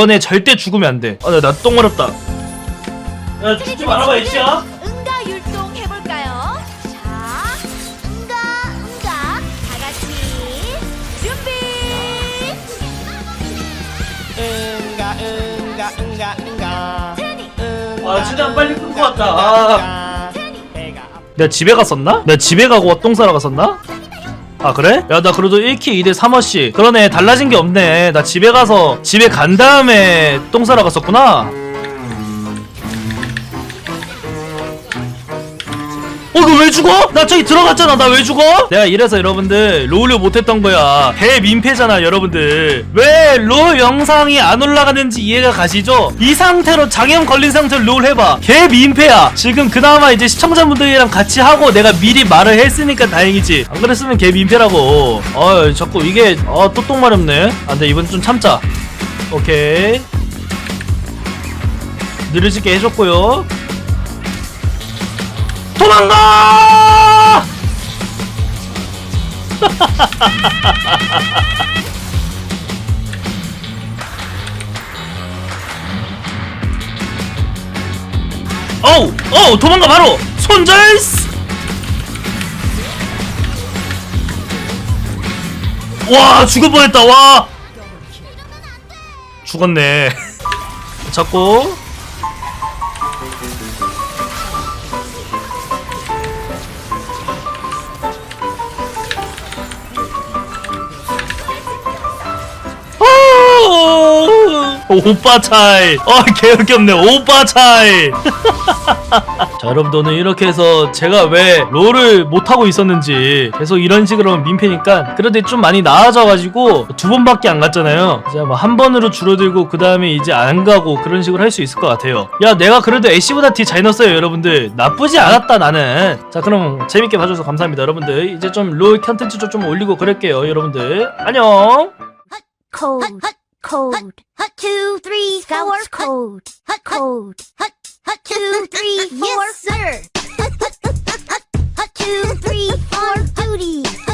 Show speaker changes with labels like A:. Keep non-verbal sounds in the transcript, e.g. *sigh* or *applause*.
A: 이번에 절대 죽으면 안 돼 아 나 똥 마렵다 야 죽지 말아봐 애쉬야
B: 응가 율동 해볼까요? 자, 응가, 응가. 다 같이 준비.
C: 응가 응가 응가 응가
A: 아 진짜 빨리 끌것 같다 아. 내가 집에 갔었나? 내가 집에 가고 똥 싸러 갔었나? 아 그래? 야 나 그래도 1키 2대 3어씨. 그러네 달라진 게 없네. 나 집에 가서 집에 간 다음에 똥 싸러 갔었구나 어 이거 왜 죽어? 나 저기 들어갔잖아. 나 왜 죽어? 내가 이래서 여러분들 롤을 못했던 거야. 대민폐잖아 여러분들. 왜 롤 영상이 안 올라가는지 이해가 가시죠? 이 상태로 장염 걸린 상태로 롤 해봐. 개민폐야. 지금 그나마 이제 시청자분들이랑 같이 하고 내가 미리 말을 했으니까 다행이지. 안 그랬으면 개민폐라고. 어 자꾸 이게 어 또똥 마렵네. 아 근데 이번 좀 참자. 오케이. 느려지게 해줬고요 도망가! *laughs* 어우, 어우, 도망가 바로 손절스! 와, 죽을 뻔했다. 와. 죽었네. *laughs* 잡고 오빠 차이. 어, 개웃기 없네. 오빠 차이. *laughs* 자, 여러분들 오늘 이렇게 해서 제가 왜 롤을 못하고 있었는지 계속 이런 식으로 민폐니까 그래도 좀 많이 나아져가지고 두 번밖에 안 갔잖아요. 이제 뭐한 번으로 줄어들고 그 다음에 이제 안 가고 그런 식으로 할 수 있을 것 같아요. 야, 내가 그래도 애쉬보다 딜잘 넣었어요, 여러분들. 나쁘지 않았다, 나는. 자, 그럼 재밌게 봐줘서 감사합니다, 여러분들. 이제 좀 롤 컨텐츠도 좀 올리고 그럴게요, 여러분들. 안녕!
B: Code, Hut, two, three, Scouts four. cold. Hut, cold. Hut, hut, two, *laughs* three, four. Yes, sir. hut, hut, hut, two, three, four. Duty.